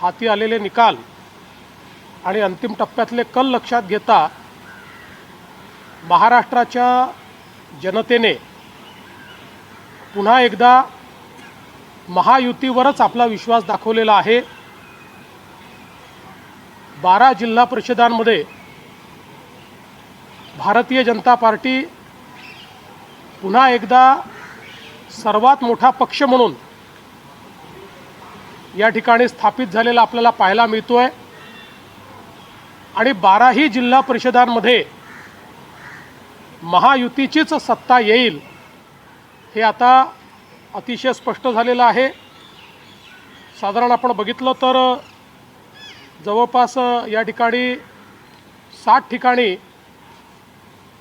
हाती आलेले निकाल आणि अंतिम टप्प्यातले कल लक्षात घेता महाराष्ट्राच्या जनतेने पुन्हा एकदा महायुतीवरच आपला विश्वास दाखवलेला आहे. बारा जिल्हा परिषदांमध्ये भारतीय जनता पार्टी पुन्हा एकदा सर्वात मोठा पक्ष म्हणून या ठिकाणी स्थापित झालेला आपल्याला पाहायला मिळतो आहे आणि बाराही जिल्हा परिषदांमध्ये महायुतीचीच सत्ता येईल हे आता अतिशय स्पष्ट झालेलं आहे. साधारण आपण बघितलं तर जवळपास या ठिकाणी साठ ठिकाणी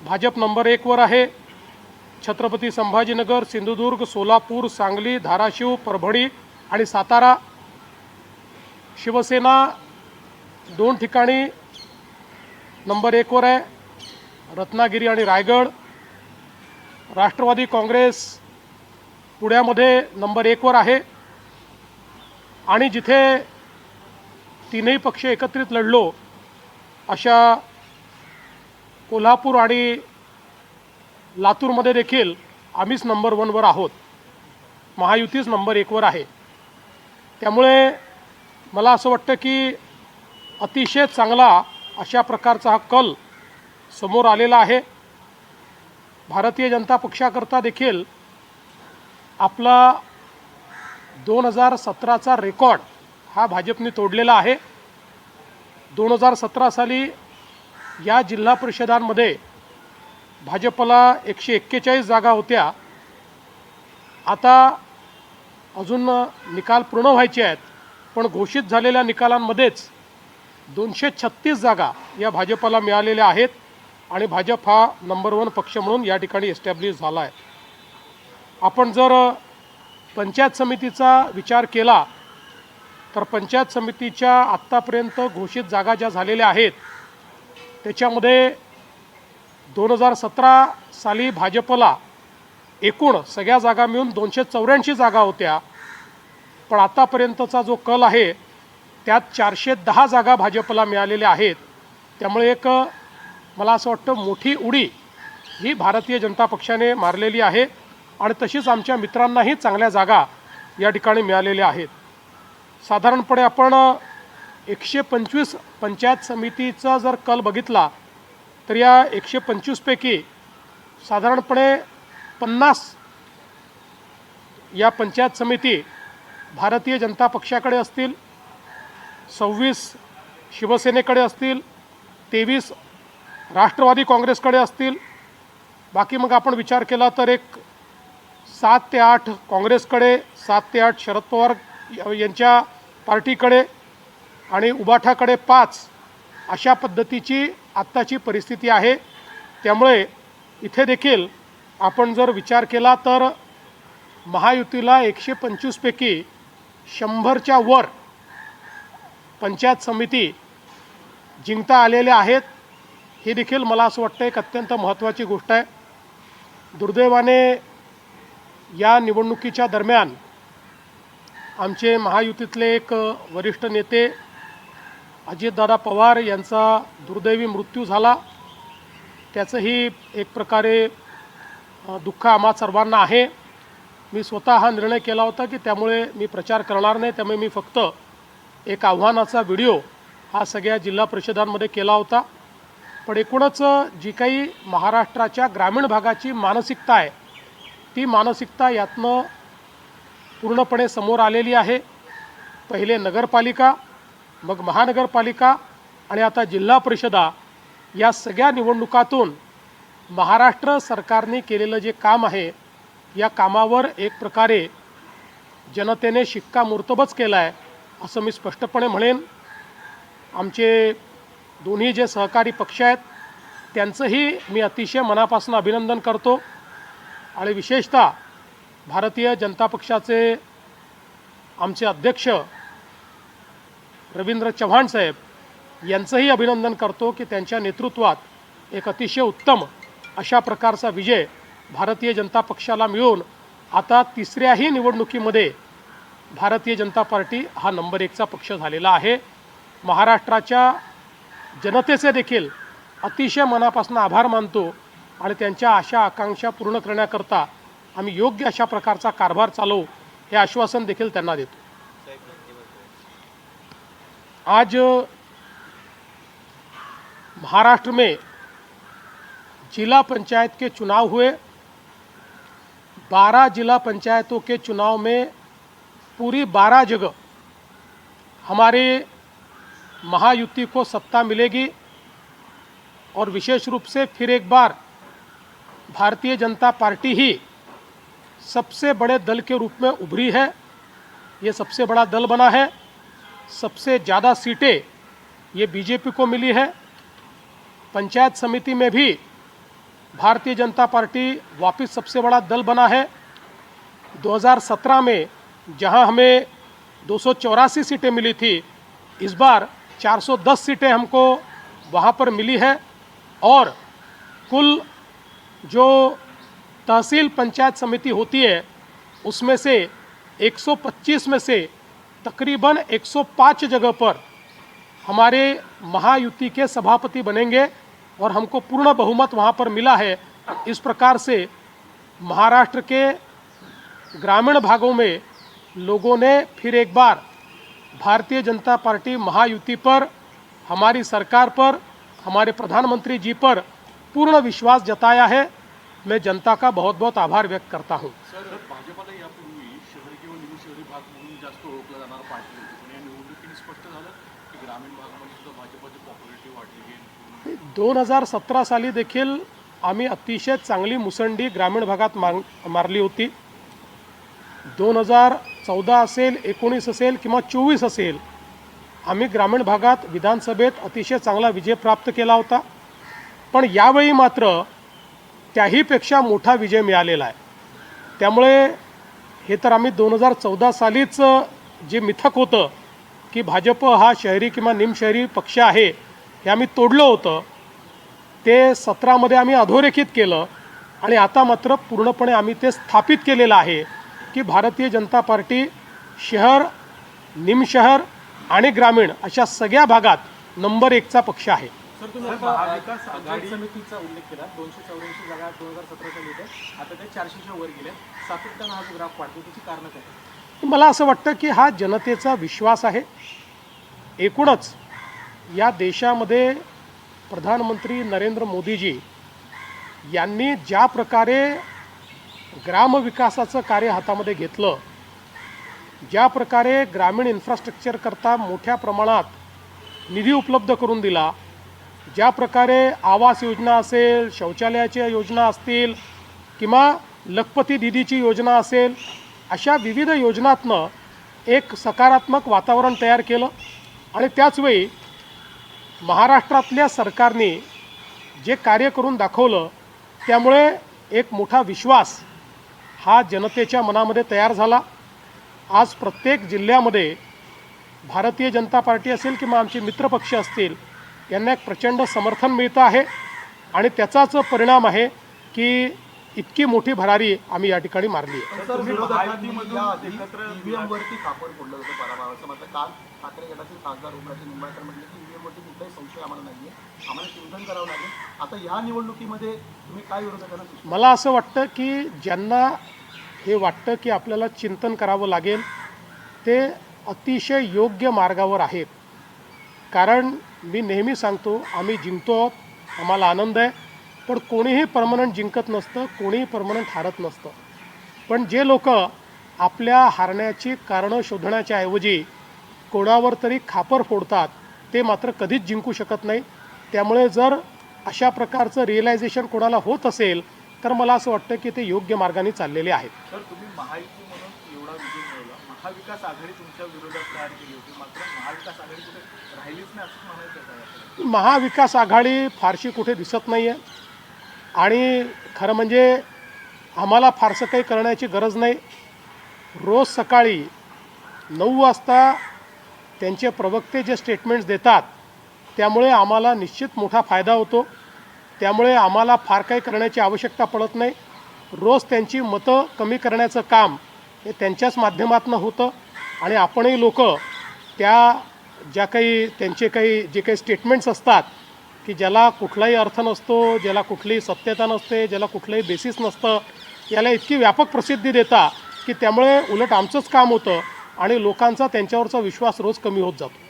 भाजप नंबर एकवर आहे. छत्रपती संभाजीनगर सिंधुदुर्ग सोलापूर सांगली धाराशिव परभणी आणि सातारा शिवसेना दोन ठिकाणी नंबर एकवर आहे रत्नागिरी आणि रायगड. राष्ट्रवादी काँग्रेस पुण्यामध्ये नंबर एकवर आहे. आणि जिथे तीनही पक्ष एकत्रित लढलो अशा कोल्हापूर आणि लातूरमध्ये देखील आम्हीच नंबर वनवर आहोत. महायुतीच नंबर एकवर आहे. त्यामुळे मला असं वाटतं की अतिशय चांगला अशा प्रकारचा हा कल समोर आलेला आहे. भारतीय जनता पक्षाकरता देखील आपला दोन हजार सतराचा रेकॉर्ड हा भाजपने तोडलेला आहे. दोन हजार सतरा साली या जिल्हा परिषदांमध्ये भाजपला एकशे एक्केचाळीस जागा होत्या. आता अजून निकाल पूर्ण व्हायचे आहेत. पण घोषित झालेल्या निकालांमध्येच दोनशे छत्तीस जागा या भाजपला मिळालेल्या आहेत आणि भाजप हा नंबर वन पक्ष म्हणून या ठिकाणी एस्टॅब्लिश झाला आहे आपण जर पंचायत समितीचा विचार केला तर पंचायत समितीच्या आत्तापर्यंत घोषित जागा ज्या झालेल्या आहेत त्याच्यामध्ये दोन हजार सतरा साली भाजपला एकूण सगळ्या जागा मिळून दोनशे चौऱ्याऐंशी जागा होत्या. पण आतापर्यंतचा जो कल आहे त्यात चारशे दहा जागा भाजपला मिळालेल्या आहेत. त्यामुळे एक मला असं वाटतं मोठी उडी ही भारतीय जनता पक्षाने मारलेली आहे आणि तशीच आमच्या मित्रांनाही चांगल्या जागा या ठिकाणी मिळालेल्या आहेत. साधारणपणे आपण एकशे पंचवीस पंचायत समितीचा जर कल बघितला तर या एकशे पंचवीसपैकी साधारणपणे पन्नास या पंचायत समिती भारतीय जनता पक्षाकडे असतील सव्वीस शिवसेनेकडे असतील तेवीस राष्ट्रवादी काँग्रेसकडे असतील बाकी मग आपण विचार केला तर एक सात ते आठ काँग्रेसकडे सात ते आठ शरद पवार यांच्या पार्टीकडे आणि उबाठाकडे पाच अशा पद्धतीची आत्ताची परिस्थिती आहे. त्यामुळे इथे देखील आपण जर विचार केला तर महायुतीला एकशे पंचवीसपैकी शंभरच्या वर पंचायत समिती जिंकता आलेल्या आहेत ही देखील मला असं वाटतं एक अत्यंत महत्त्वाची गोष्ट आहे. दुर्दैवाने या निवडणुकीच्या दरम्यान आमचे महायुतीतले एक वरिष्ठ नेते अजितदादा पवार यांचा दुर्दैवी मृत्यू झाला. त्याचंही एक प्रकारे दुःख आम्हा सर्वांना आहे. मी स्वतः हा निर्णय केला होता की त्यामुळे मी प्रचार करणार नाही त्यामुळे मी फक्त एक आव्हानाचा व्हिडिओ हा सगळ्या जिल्हा परिषदांमध्ये केला होता. पण एकूणच जी काही महाराष्ट्राच्या ग्रामीण भागाची मानसिकता आहे ती मानसिकता यातनं पूर्णपणे समोर आलेली आहे. पहिले नगरपालिका मग महानगरपालिका आणि आता जिल्हा परिषदा या सगळ्या निवडणुकातून महाराष्ट्र सरकारने केलेलं जे काम आहे या कामावर एक प्रकारे जनतेने शिक्कामोर्तबच केला आहे असं मी स्पष्टपणे म्हणेन. आमचे दोन्ही जे सहकारी पक्ष आहेत त्यांचंही मी अतिशय मनापासून अभिनंदन करतो. आणि विशेषतः भारतीय जनता पक्षाचे आमचे अध्यक्ष रवींद्र चव्हाण साहेब यांचंही अभिनंदन करतो की त्यांच्या नेतृत्वात एक अतिशय उत्तम अशा प्रकारचा विजय भारतीय जनता पक्षाला मिळून आता तिसऱ्याही निवडणुकीमध्ये भारतीय जनता पार्टी हा नंबर एकचा पक्ष झालेला आहे. महाराष्ट्राच्या जनतेचे देखील अतिशय मनापासून आभार मानतो आणि त्यांच्या आशा आकांक्षा पूर्ण करण्याकरता आम्ही योग्य अशा प्रकारचा कारभार चालवू हे आश्वासन देखील त्यांना देतो. आज महाराष्ट्र में जिला पंचायत के चुनाव हुए. बारह जिला पंचायतों के चुनाव में पूरी बारह जगह हमारे महायुति को सत्ता मिलेगी और विशेष रूप से फिर एक बार भारतीय जनता पार्टी ही सबसे बड़े दल के रूप में उभरी है। ये सबसे बड़ा दल बना है। सबसे ज़्यादा सीटें ये बीजेपी को मिली है। पंचायत समिति में भी भारतीय जनता पार्टी वापस सबसे बड़ा दल बना है। 2017 में जहाँ हमें दो सौ चौरासी सीटें मिली थी, इस बार 410 सीटें हमको वहाँ पर मिली है और कुल जो तहसील पंचायत समिति होती है, उसमें से 125 में से तकरीबन 105 जगह पर हमारे महायुति के सभापति बनेंगे। और हमको पूर्ण बहुमत वहाँ पर मिला है। इस प्रकार से महाराष्ट्र के ग्रामीण भागों में लोगों ने फिर एक बार भारतीय जनता पार्टी महायुति पर, हमारी सरकार पर, हमारे प्रधानमंत्री जी पर पूर्ण विश्वास जताया है। मैं जनता का बहुत बहुत आभार व्यक्त करता हूँ। दोन हजार सतरा साली देखील आम्ही अतिशय चांगली मुसंडी ग्रामीण भागात मार मारली होती. दोन हजार चौदा असेल एकोणीस असेल किंवा चोवीस असेल आम्ही ग्रामीण भागात विधानसभेत अतिशय चांगला विजय प्राप्त केला होता. पण यावेळी मात्र त्याहीपेक्षा मोठा विजय मिळालेला आहे. त्यामुळे हे तर आम्ही दोन हजार चौदा सालीच जे मिथक होतं की भाजप हा शहरी किंवा निमशहरी पक्ष आहे हे आम्ही तोडलं होतं. ते सतरामध्ये आम्ही अधोरेखित केलं आणि आता मात्र पूर्णपणे आम्ही ते स्थापित केलेलं आहे की भारतीय जनता पार्टी शहर निमशहर आणि ग्रामीण अशा सगळ्या भागात नंबर एकचा पक्ष आहे. सर तुम्ही आता महाविकास आघाडी समितीचा उल्लेख केला. दोनशे चौऱ्याऐंशी जागा दोन हजार सतराच्या होत्या आता ते चारशेच्या वर गेल्या. सातत्यानं हा जो ग्राफ वाढतो त्याची कारणं काय? मला असं वाटतं की हा जनतेचा विश्वास आहे. एकूणच या देशामध्ये प्रधानमंत्री नरेंद्र मोदीजी यांनी ज्या प्रकारे ग्रामविकासाचं कार्य हातामध्ये घेतलं ज्या प्रकारे ग्रामीण इन्फ्रास्ट्रक्चरकरता मोठ्या प्रमाणात निधी उपलब्ध करून दिला ज्या प्रकारे आवास योजना असेल शौचालयाच्या योजना असतील किंवा लखपती दिदीची योजना असेल अशा विविध योजनातनं एक सकारात्मक वातावरण तयार केलं आणि त्याचवेळी महाराष्ट्रातल्या सरकारने जे कार्य करून दाखवलं त्यामुळे एक मोठा विश्वास हा जनतेच्या मनामध्ये तयार झाला. आज प्रत्येक जिल्ह्यामध्ये भारतीय जनता पार्टी असेल किंवा आमचे मित्रपक्ष असतील यांना एक प्रचंड समर्थन मिळतं आहे. आणि त्याचाच परिणाम आहे की इतकी मोठी भरारी आम्ही या ठिकाणी मारली आहे. सर कुठलाही संशय आम्हाला नाही आहे आम्हाला चिंतन करावं लागेल. आता या निवडणुकीमध्ये तुम्ही काय विरोधकांना सुचवा मला असं वाटतं की ज्यांना हे वाटतं की आपल्याला चिंतन करावं लागेल ते अतिशय योग्य मार्गावर आहेत. कारण मी नेहमी सांगतो आम्ही जिंकतो आहोत आम्हाला आनंद आहे. पण कोणीही परमनंट जिंकत नसतं कोणीही परमनंट हारत नसतं. पण जे लोक आपल्या हारण्याची कारणं शोधण्याच्या ऐवजी कोणावर तरी खापर फोडतात ते मात्र कधीच जिंकू शकत नाही. त्यामुळे जर अशा प्रकारचं रिअलायझेशन कोणाला होत असेल तर मला असं वाटतं की ते योग्य मार्गाने चाललेले आहेत? महाविकास आघाडी फारशी कुठे दिसत नाही आहे आणि खरं म्हणजे आम्हाला फारसं काही करण्याची गरज नाही. रोज सकाळी नऊ वाजता त्यांचे प्रवक्ते जे स्टेटमेंट्स देतात त्यामुळे आम्हाला निश्चित मोठा फायदा होतो. त्यामुळे आम्हाला फार काही करण्याची आवश्यकता पडत नाही. रोज त्यांची मतं कमी करण्याचं काम हे त्यांच्याच माध्यमातून होतं आणि आपणही लोक त्या ज्या काही त्यांचे काही जे काही स्टेटमेंट्स असतात की ज्याला कुठलाही अर्थ नसतो ज्याला कुठलीही सत्यता नसते ज्याला कुठलंही बेसिस नसतं याला इतकी व्यापक प्रसिद्धी देता की त्यामुळे उलट आमचंच काम होतं. आणि लोकांचा त्यांच्यावरचा विश्वास रोज कमी होत जातो.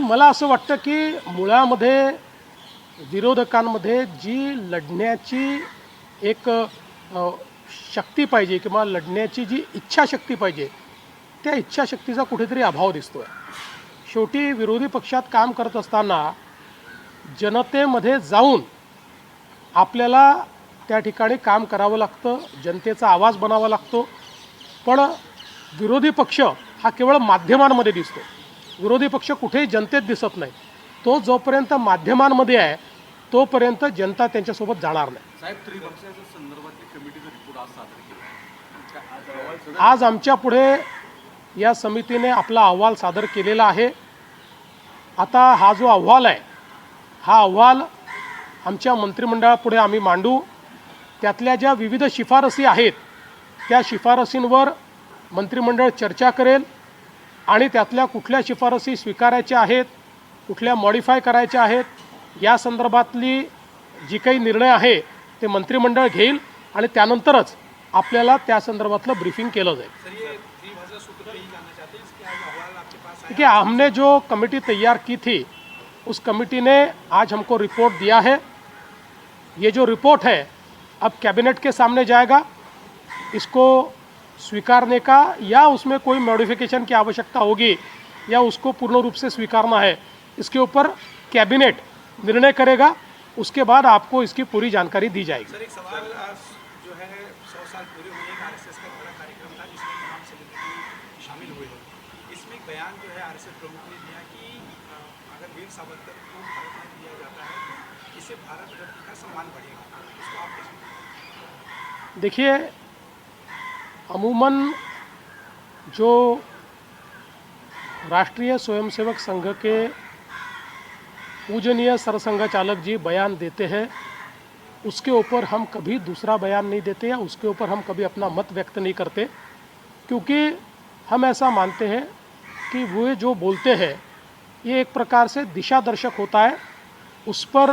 मला असं वाटतं की मुळामध्ये विरोधकांमध्ये जी लढण्याची एक शक्ती पाहिजे किंवा लढण्याची जी इच्छाशक्ती पाहिजे त्या इच्छाशक्तीचा कुठेतरी अभाव दिसतो आहे शेवटी विरोधी पक्षात काम करत असताना जनतेमध्ये जाऊन आपल्याला त्या ठिकाणी काम करावं लागतं जनतेचा आवाज बनावा लागतो. पण विरोधी पक्ष हा केवळ माध्यमांमध्ये दिसतो. विरोधी पक्ष कुठेही जनतेत दिसत नाही. तो जोपर्यंत माध्यमांमध्ये आहे तोपर्यंत जनता त्यांच्यासोबत जाणार नाही. साहेब आज आमच्या पुढे या समितीने आपला अहवाल सादर केलेला आहे. आता हा जो अहवाल आहे हा अहवाल आमच्या मंत्रिमंडळापुढे आम्ही मांडू. त्यातल्या ज्या विविध शिफारसी आहेत त्या शिफारसींवर मंत्रिमंडळ चर्चा करेल आणि त्यातल्या कुठल्या शिफारसी स्वीकारायच्या आहेत कुठल्या मॉडिफाय करायच्या आहेत या संदर्भातली जी काही निर्णय आहे ते मंत्रिमंडळ घेईल आणि त्यानंतरच आपल्याला त्या संदर्भातलं ब्रीफिंग केलं जाईल. देखिए, हमने जो कमेटी तैयार की थी, उस कमेटी ने आज हमको रिपोर्ट दिया है। ये जो रिपोर्ट है, अब कैबिनेट के सामने जाएगा। इसको स्वीकारने का या उसमें कोई मॉडिफिकेशन की आवश्यकता होगी, या उसको पूर्ण रूप से स्वीकारना है, इसके ऊपर कैबिनेट निर्णय करेगा। उसके बाद आपको इसकी पूरी जानकारी दी जाएगी। सर, एक सवाल आज जो है, सौ साल पूरे हुए एक आरएसएस का बड़ा कार्यक्रम था जिसमें तमाम सेलिब्रिटी शामिल हुए हैं इसमें एक बयान आरएसएस प्रमुख ने दिया कि अगर वीर सावरकर को भारत में दिया जाता है तो इससे भारत रत्न का सम्मान बढ़ेगा। देखिए, अमूमन जो राष्ट्रीय स्वयंसेवक संघ के पूजनीय सरसंघ चालक जी बयान देते हैं, उसके ऊपर हम कभी दूसरा बयान नहीं देते या उसके ऊपर हम कभी अपना मत व्यक्त नहीं करते, क्योंकि हम ऐसा मानते हैं कि वो जो बोलते हैं, ये एक प्रकार से दिशा दर्शक होता है। उस पर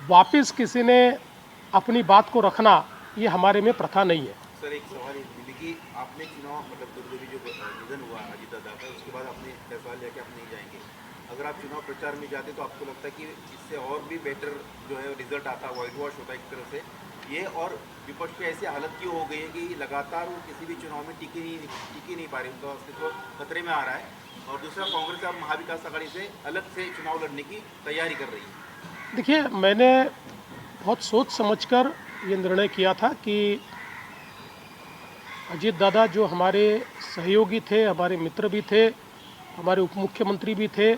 वापस किसी ने अपनी बात को रखना, ये हमारे में प्रथा नहीं है। सर, एक सवाल कि आपने चुनाव मतलब जो निधन हुआ, अजीत दादा का उसके बाद आपने फैसला लिया कि आप नहीं जाएँगे। अगर आप चुनाव प्रचार में जाते तो आपको लगता है कि इससे और भी बेटर जो है रिज़ल्ट आता व्हाइट वॉश होता है एक तरह से। ये और विपक्ष की ऐसी हालत क्यों हो गई है कि लगातार वो किसी भी चुनाव में टिकी नहीं टिकी नहीं पा रही? उनका अस्तित्व खतरे में आ रहा है और दूसरा, कांग्रेस अब महाविकास आघाड़ी से अलग से चुनाव लड़ने की तैयारी कर रही है। देखिए, मैंने बहुत सोच समझकर ये निर्णय किया था कि अजीत दादा जो हमारे सहयोगी थे, हमारे मित्र भी थे, हमारे उप मुख्यमंत्री भी थे,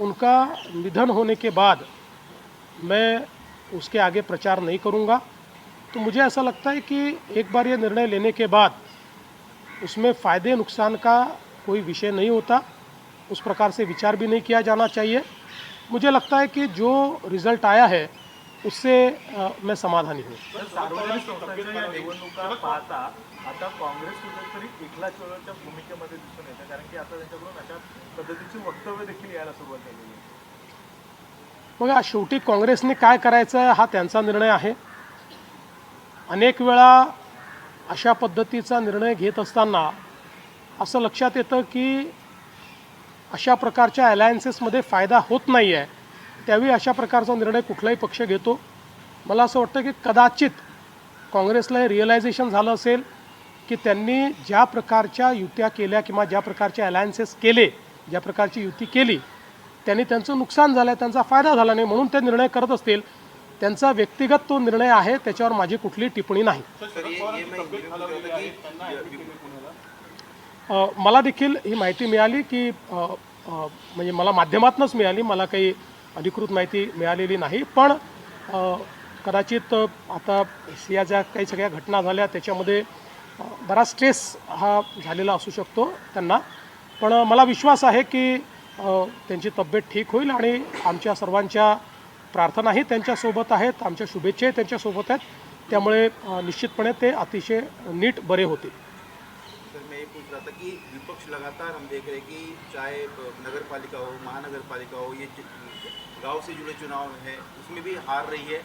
उनका निधन होने के बाद मैं उसके आगे प्रचार नहीं करूँगा। तो मुझे ऐसा लगता है कि एक बार ये निर्णय लेने के बाद उसमें फ़ायदे नुकसान का कोई विषय नहीं होता। उस प्रकार से विचार भी नहीं किया जाना चाहिए। मुझे लगता है कि जो रिज़ल्ट आया है उससे अ, मैं समाधानी हूँ। आता काँग्रेस कुठेतरी एकला चोळच्या भूमिकेमध्ये दिसून येते. कारण की आता त्यांच्याकडून अशा पद्धतीची वक्तव्य देखील यायला सुरुवात झालेली आहे. बघा शेवटी काँग्रेसने काय करायचं हा त्यांचा निर्णय आहे. अनेक वेळा अशा पद्धतीचा निर्णय घेत असताना असं लक्षात येतं की अशा प्रकारच्या अलायन्सेसमध्ये फायदा होत नाही आहे त्यावेळी अशा प्रकारचा निर्णय कुठलाही पक्ष घेतो. मला असं वाटतं की कदाचित काँग्रेसला हे रिअलायझेशन झालं असेल की त्यांनी ज्या प्रकारच्या युत्या केल्या किंवा ज्या प्रकारचे अलायन्सेस केले ज्या प्रकारची युती केली त्यांनी त्यांचं नुकसान झालं आहे त्यांचा फायदा झाला नाही म्हणून ते निर्णय करत असतील त्यांचा व्यक्तिगत तो निर्णय आहे त्याच्यावर माझी कुठली टिप्पणी नाही. मला देखील ही माहिती मिळाली की म्हणजे मला माध्यमातूनच मिळाली मला काही अधिकृत माहिती मिळालेली नाही पण कदाचित आता या ज्या काही सगळ्या घटना झाल्या त्याच्यामध्ये बराच स्ट्रेस हा झालेला असू शकतो त्यांना. पण मला विश्वास आहे की त्यांची तब्येत ठीक होईल आणि आमच्या सर्वांच्या प्रार्थनाही त्यांच्यासोबत आहेत आमच्या शुभेच्छाही त्यांच्यासोबत आहेत. त्यामुळे निश्चितपणे ते अतिशय नीट बरे होतील. सर मैं ये पूछ रहा था कि विपक्ष लगातार हम देख रहे हैं कि चाहे नगर पालिका हो महानगर पालिका हो ये गांव से जुड़े चुनाव हैं उसमें भी हार रही है।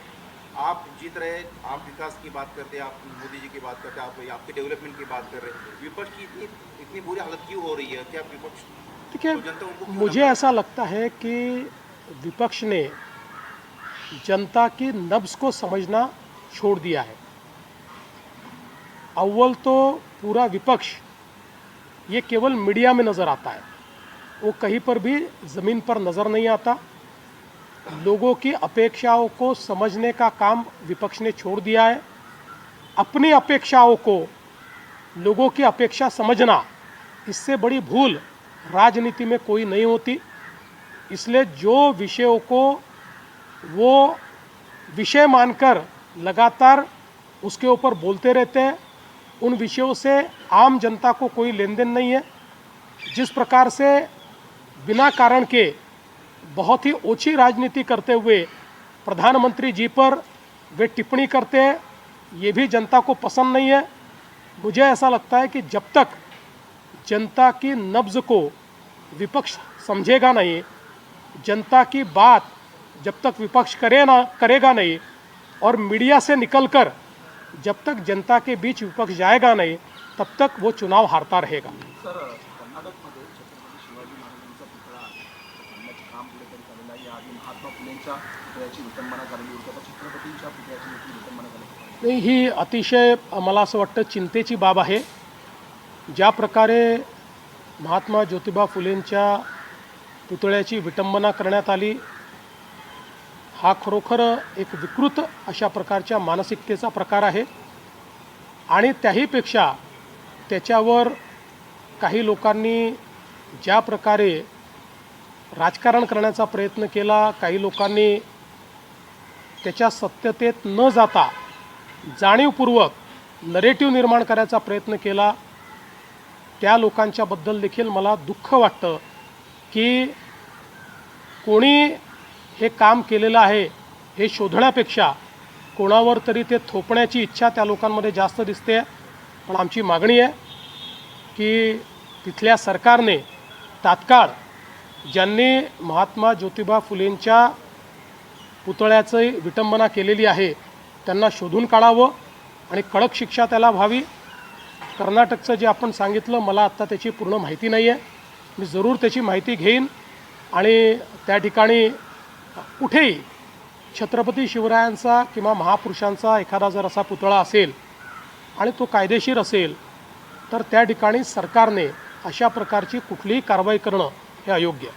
आप जीत रहे आप विकास की बात करते हैं आप मोदी जी की बात करते हैं आप आपके डेवलपमेंट की बात कर रहे हैं। विपक्ष की इतनी इतनी बुरी हालत क्यों हो रही है? क्या विपक्ष है तो मुझे ऐसा लगता है कि विपक्ष ने जनता की नब्स को समझना छोड़ दिया है। अव्वल तो पूरा विपक्ष ये केवल मीडिया में नज़र आता है। वो कहीं पर भी ज़मीन पर नज़र नहीं आता। लोगों की अपेक्षाओं को समझने का काम विपक्ष ने छोड़ दिया है। अपनी अपेक्षाओं को, लोगों की अपेक्षा समझना, इससे बड़ी भूल राजनीति में कोई नहीं होती। इसलिए जो विषयों को वो विषय मानकर लगातार उसके ऊपर बोलते रहते हैं, उन विषयों से आम जनता को कोई लेन देन नहीं है। जिस प्रकार से बिना कारण के बहुत ही ओछी राजनीति करते हुए प्रधानमंत्री जी पर वे टिप्पणी करते हैं, ये भी जनता को पसंद नहीं है। मुझे ऐसा लगता है कि जब तक जनता की नब्ज को विपक्ष समझेगा नहीं जनता की बात जब तक विपक्ष करे ना करेगा नहीं और मीडिया से निकलकर जब तक जनता के बीच विपक्ष जाएगा नहीं तब तक वो चुनाव हारता रहेगा. नाही ही अतिशय मला असं वाटतं चिंतेची बाब आहे. ज्या प्रकारे महात्मा ज्योतिबा फुलेंच्या पुतळ्याची विटंबना करण्यात आली हा खरोखर एक विकृत अशा प्रकारच्या मानसिकतेचा प्रकार आहे. आणि त्याहीपेक्षा त्याच्यावर काही लोकांनी ज्या प्रकारे राजकारण करण्याचा प्रयत्न केला काही लोकांनी त्याच्या सत्यतेत न जाता जाणीवपूर्वक नरेटिव्ह निर्माण करायचा प्रयत्न केला त्या लोकांच्याबद्दल देखील मला दुःख वाटतं की कोणी हे काम केलेलं आहे हे शोधण्यापेक्षा कोणावर तरी ते थोपण्याची इच्छा त्या लोकांमध्ये जास्त दिसते. पण आमची मागणी आहे की तिथल्या सरकारने तात्काळ ज्यांनी महात्मा ज्योतिबा फुलेंच्या पुतळ्याची विटंबना केलेली आहे त्यांना शोधून काढावं आणि कडक शिक्षा त्याला व्हावी. कर्नाटकचं जे आपण सांगितलं मला आत्ता त्याची पूर्ण माहिती नाही आहे मी जरूर त्याची माहिती घेईन. आणि त्या ठिकाणी कुठेही छत्रपती शिवरायांचा किंवा महापुरुषांचा एखादा जर असा पुतळा असेल आणि तो कायदेशीर असेल तर त्या ठिकाणी सरकारने अशा प्रकारची कुठलीही कारवाई करणं हे अयोग्य